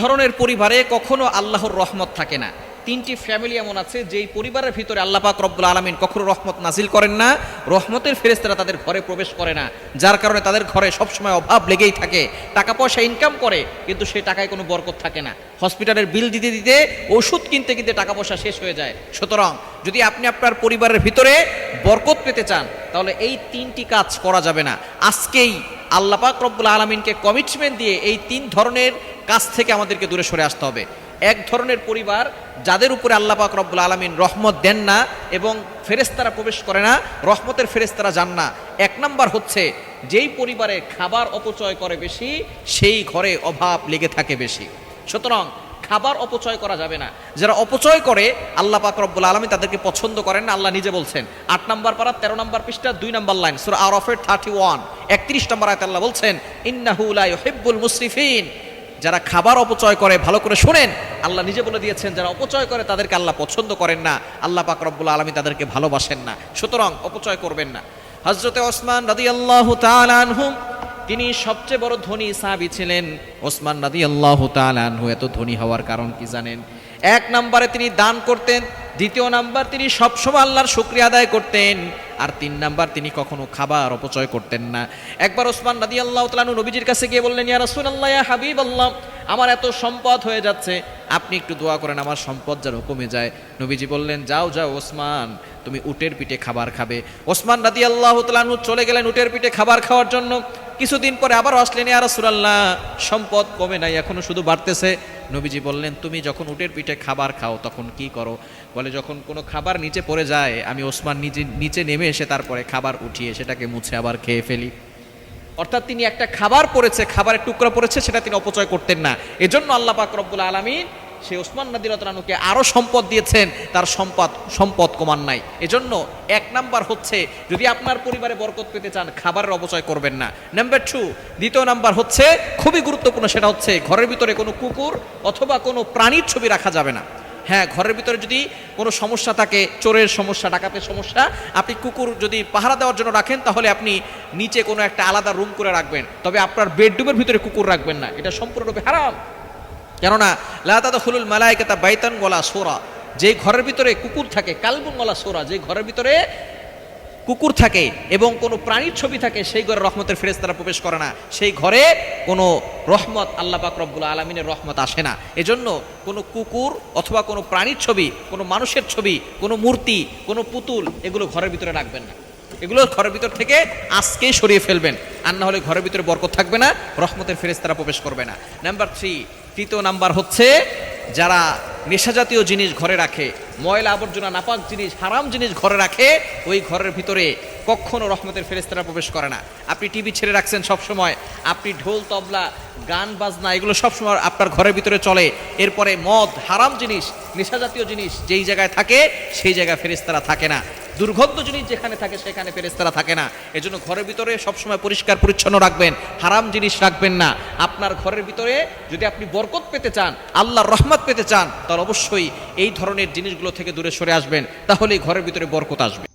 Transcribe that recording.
ধরনের পরিবারে কখনো আল্লাহর রহমত থাকে না। তিনটি ফ্যামিলি এমন আছে, যেই পরিবারের ভিতরে আল্লাহ পাক রব্বুল আলমিন কখনো রহমত নাজিল করেন না, রহমতের ফেরেস্তারা তাদের ঘরে প্রবেশ করে না, যার কারণে তাদের ঘরে সবসময় অভাব লেগেই থাকে। টাকা পয়সা ইনকাম করে, কিন্তু সেই টাকায় কোনো বরকত থাকে না। হসপিটালের বিল দিতে দিতে ওষুধ কিনতে কিনতে টাকা পয়সা শেষ হয়ে যায়। সুতরাং যদি আপনি আপনার পরিবারের ভিতরে বরকত পেতে চান, তাহলে এই তিনটি কাজ করা যাবে না। আজকেই আল্লাহ পাক রব্বুল আলমিনকে কমিটমেন্ট দিয়ে এই তিন ধরনের কাজ থেকে আমাদেরকে দূরে সরে আসতে হবে। এক ধরনের পরিবার যাদের উপরে আল্লাহ পাক রব্বুল আলমিন রহমত দেন না এবং ফেরেস্তারা প্রবেশ করে না, রহমতের ফেরেস্তারা যান না। এক নাম্বার হচ্ছে, যেই পরিবারে খাবার অপচয় করে বেশি, সেই ঘরে অভাব লেগে থাকে বেশি। সুতরাং খাবার অপচয় করা যাবে না। যারা অপচয় করে, আল্লাহ পাক রব্বুল আলমী তাদেরকে পছন্দ করেন না, আল্লাহ নিজে বলছেন। আট নম্বর পারা, তেরো নম্বর পৃষ্ঠা, দুই নম্বর লাইন, সুর আর অফের থার্টি ওয়ান একত্রিশ নম্বর আয়ত আল্লাহ বলছেন ইন্নাহুলাই হেব্বুল মুসরিফিন। যারা খাবার অপচয় করে, ভালো করে শোনেন। আল্লাহ নিজে বলে দিয়েছেন, যারা অপচয় করে, তাদেরকে আল্লাহ পছন্দ করেন না। আল্লাহ পাক রব্বুল আলমী তাদেরকে ভালোবাসেন না। সুতরাং অপচয় করবেন না। হজরতে ওসমান রাদি আল্লাহ তালহুম তিনি সবচেয়ে বড় ধনী সাহাবি ছিলেন। ওসমান রাদি আল্লাহ তালহু এত ধনী হওয়ার কারণ কি জানেন? এক নম্বরে তিনি দান করতেন দ্বিতীয় নাম্বার, তিনি সবসময় আল্লাহর শুক্রিয়া আদায় করতেন। আর তিন নাম্বার, তিনি কখনো খাবার অপচয় করতেন না। একবার ওসমান রাদি আল্লাহ তালু নবীজির কাছে গিয়ে বললেন, ইয়া রসুল আল্লাহ হাবিব আল্লাহ আমার এত সম্পদ হয়ে যাচ্ছে, আপনি একটু দোয়া করেন, আমার সম্পদ যেন কমে যায়। নবীজি বললেন, যাও যাও ওসমান, তুমি উটের পিঠে খাবার খাবে। ওসমান রাদি আল্লাহ তালু চলে গেলেন উটের পিঠে খাবার খাওয়ার জন্য। কিছুদিন পরে আবার আসলেন আর সুরাল্লাহ সম্পদ কমে নাই, এখনও শুধু বাড়তেছে। নবীজি বললেন, তুমি যখন উটের পিঠে খাবার খাও, তখন কি করো? বলে, যখন কোনো খাবার নিচে পড়ে যায়, আমি ওসমান নিচে নিচে নেমে এসে তারপরে খাবার উঠিয়ে সেটাকে মুছে আবার খেয়ে ফেলি। অর্থাৎ তিনি একটা খাবার পড়েছে, খাবারের টুকরা পড়েছে, সেটা তিনি অপচয় করতেন না। এজন্য আল্লাহ পাক রব্বুল আলমিন সে ওসমান নাদিরতরানুকে আরও সম্পদ দিয়েছেন, তার সম্পদ সম্পদ কমান নাই। এজন্য এক নাম্বার হচ্ছে, যদি আপনার পরিবারে বরকত পেতে চান, খাবারের অপচয় করবেন না। নাম্বার টু দ্বিতীয় নাম্বার হচ্ছে, খুবই গুরুত্বপূর্ণ সেটা হচ্ছে, ঘরের ভিতরে কোনো কুকুর অথবা কোনো প্রাণীর ছবি রাখা যাবে না। হ্যাঁ ঘরের ভিতরে যদি কোনো সমস্যা থাকে, চোরের সমস্যা, ডাকাতের সমস্যা, আপনি কুকুর যদি পাহারা দেওয়ার জন্য রাখেন, তাহলে আপনি নিচে কোনো একটা আলাদা রুম করে রাখবেন। তবে আপনার বেডরুমের ভিতরে কুকুর রাখবেন না। এটা সম্পূর্ণরূপে হারাম। কেননা লাতাদা হুলুল মালাইকাতা বাইতান গলা সোরা। যে ঘরের ভিতরে কুকুর থাকে, কালবুন গলা সোরা, যে ঘরের ভিতরে কুকুর থাকে এবং কোনো প্রাণীর ছবি থাকে, সেই ঘরে রহমতের ফেরেস্তারা প্রবেশ করে না। সেই ঘরে কোনো রহমত আল্লাহ পাক রব্বুল আলমিনের রহমত আসে না। এজন্য কোনো কুকুর অথবা কোনো প্রাণীর ছবি, কোনো মানুষের ছবি, কোনো মূর্তি, কোনো পুতুল, এগুলো ঘরের ভিতরে রাখবেন না। এগুলো ঘরের ভিতর থেকে আজকেই সরিয়ে ফেলবেন। আর না হলে ঘরের ভিতরে বরকত থাকবে না, রহমতের ফেরেস্তারা প্রবেশ করবে না। নাম্বার থ্রি তৃতীয় নাম্বার হচ্ছে যারা নেশাজাতীয় জিনিস ঘরে রাখে, ময়লা আবর্জনা, নাপাক জিনিস, হারাম জিনিস ঘরে রাখে, ওই ঘরের ভিতরে কখনো রহমতের ফেরেস্তারা প্রবেশ করে না। আপনি টিভি ছেড়ে রাখছেন সব সময় আপনি ঢোল, তবলা, গান, বাজনা, এগুলো সবসময় আপনার ঘরের ভিতরে চলে। এরপরে মদ, হারাম জিনিস, নেশাজাতীয় জিনিস যেই জায়গায় থাকে, সেই জায়গায় ফেরেস্তারা থাকে না। দুর্গন্ধ জিনিস যেখানে থাকে, সেখানে ফেরেস্তারা থাকে না। এজন্য ঘরের ভিতরে সবসময় পরিষ্কার, পরিচ্ছন্ন রাখবেন, হারাম জিনিস রাখবেন না। আপনার ঘরের ভিতরে যদি আপনি বরকত পেতে চান, আল্লাহর রহমত পেতে চান, তাহলে অবশ্যই এই ধরনের জিনিসগুলো থেকে দূরে সরে আসবেন। তাহলেই ঘরের ভিতরে বরকত আসবে।